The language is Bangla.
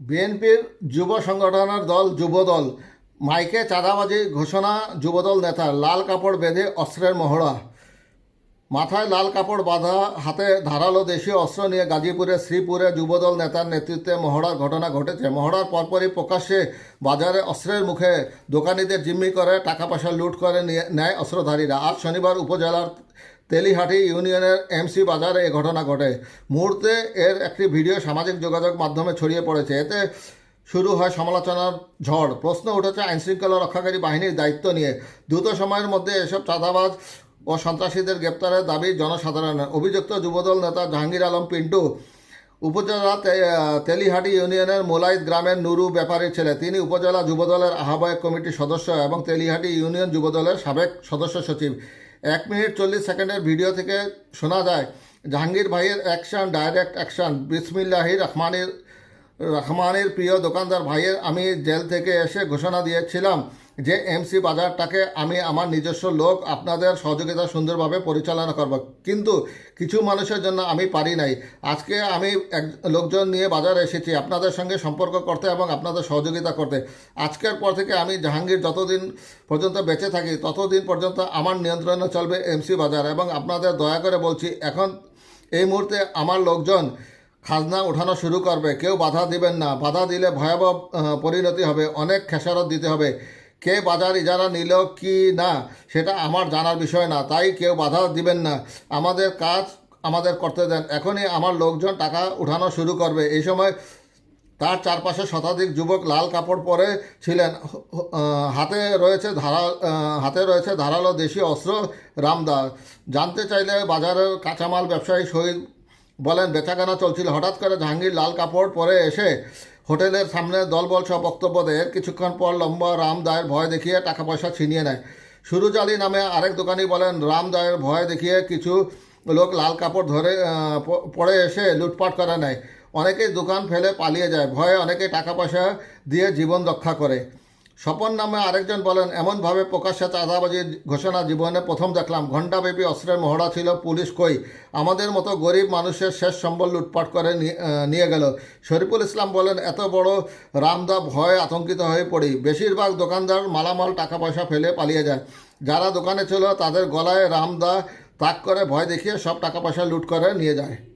বিএনপির যুব সংগঠনের দল, যুবদল। মাইকে চাঁদাবাজি ঘোষণা, যুবদল নেতা। লাল কাপড় বেঁধে অস্ত্রের মহড়া। মাথায় লাল কাপড় বাঁধা, হাতে ধারালো দেশীয় অস্ত্র নিয়ে গাজীপুরে, শ্রীপুরে যুবদল নেতার নেতৃত্বে মহড়ার ঘটনা ঘটেছে। মহড়ার পরপরই প্রকাশ্যে বাজারে অস্ত্রের মুখে দোকানিদের জিম্মি করে, টাকা পয়সা লুট করে নিয়ে নেয় অস্ত্রধারীরা। আজ শনিবার উপজেলার তেলিহাটি ইউনিয়নের এমসি বাজারে এ ঘটনা ঘটে। মুহূর্তে এর একটি ভিডিও সামাজিক যোগাযোগ মাধ্যমে ছড়িয়ে পড়েছে। এতে শুরু হয় সমালোচনার ঝড়। প্রশ্ন উঠেছে আইনশৃঙ্খলা রক্ষাকারী বাহিনীর দায়িত্ব নিয়ে। দ্রুত সময়ের মধ্যে এসব চাঁদাবাজ ও সন্ত্রাসীদের গ্রেপ্তারের দাবি জনসাধারণের। অভিযুক্ত যুবদল নেতা জাহাঙ্গীর আলম পিন্টু উপজেলা তেলিহাটি ইউনিয়নের মোলাইদ গ্রামের নুরু ব্যাপারীর ছেলে। তিনি উপজেলা যুবদলের আহ্বায়ক কমিটির সদস্য এবং তেলিহাটি ইউনিয়ন যুবদলের সাবেক সদস্য সচিব। এক মিনিট চল্লিশ সেকেন্ডের ভিডিও থেকে শোনা যায়, জাহাঙ্গীর ভাইয়ের অ্যাকশান ডাইরেক্ট অ্যাকশান বিসমিল্লাহি রহমানের রহমানের প্রিয় দোকানদার ভাইয়ের আমি জেল থেকে এসে ঘোষণা দিয়েছিলাম। যে এমসি বাজারটাকে আমি আমার নিজস্ব লোক আপনাদের সহযোগিতা সুন্দরভাবে পরিচালনা করব। কিন্তু কিছু মানুষের জন্য আমি পারি নাই। আজকে আমি এক লোকজন নিয়ে বাজারে এসেছি, আপনাদের সঙ্গে সম্পর্ক করতে এবং আপনাদের সহযোগিতা করতে। আজকের পর থেকে আমি জাহাঙ্গীর যতদিন পর্যন্ত বেঁচে থাকি, ততদিন পর্যন্ত আমার নিয়ন্ত্রণে চলবে এমসি বাজার এবং আপনাদের দয়া করে বলছি, এখন এই মুহূর্তে আমার লোকজন খাজনা ওঠানো শুরু করবে। কেউ বাধা দিবেন না। বাধা দিলে ভয়াবহ পরিণতি হবে, অনেক খেসারত দিতে হবে। কে বাজার ইজারা নিল কি না, সেটা আমার জানার বিষয় না, তাই কেউ বাধা দিবেন না। আমাদের কাজ আমাদের করতে দেন। এখনই আমার লোকজন টাকা উঠানো শুরু করবে। এই সময় তার চারপাশে শতাধিক যুবক লাল কাপড় পরে ছিলেন। হাতে রয়েছে ধারা হাতে রয়েছে ধারালো দেশি অস্ত্র রামদা। জানতে চাইলে বাজারের কাঁচামাল ব্যবসায়ী শহীদ বলেন, বেচাকেনা চলছিল। হঠাৎ করে জাহাঙ্গীর লাল কাপড় পরে এসে হোটেলের সামনে দলবল সব বক্তব্য দেয় কিছুক্ষণ পর লম্বা রাম দায়ের ভয় দেখিয়ে টাকা পয়সা ছিনিয়ে নেয়। সুরুজ আলী নামে আরেক দোকানি বলেন, রাম দায়ের ভয় দেখিয়ে কিছু লোক লাল কাপড় ধরে পড়ে এসে লুটপাট করে নেয়। অনেকেই দোকান ফেলে পালিয়ে যায়। ভয়ে অনেকে টাকা পয়সা দিয়ে জীবন রক্ষা করে। স্বপন নামে আরেকজন বলেন এমনভাবে প্রকাশ্যে চাঁদাবাজির ঘোষণা জীবনে প্রথম দেখলাম। ঘণ্টাব্যাপী অস্ত্রের মহড়া ছিল, পুলিশ কই? আমাদের মতো গরিব মানুষের শেষ সম্বল লুটপাট করে নিয়ে- গেল। শরীফুল ইসলাম বলেন, এত বড় রামদা ভয়ে আতঙ্কিত হয়ে পড়ি। বেশিরভাগ দোকানদার মালামাল টাকা পয়সা ফেলে পালিয়ে যায়। যারা দোকানে ছিল, তাদের গলায় রামদা তাক করে ভয় দেখিয়ে সব টাকা পয়সা লুট করে নিয়ে যায়।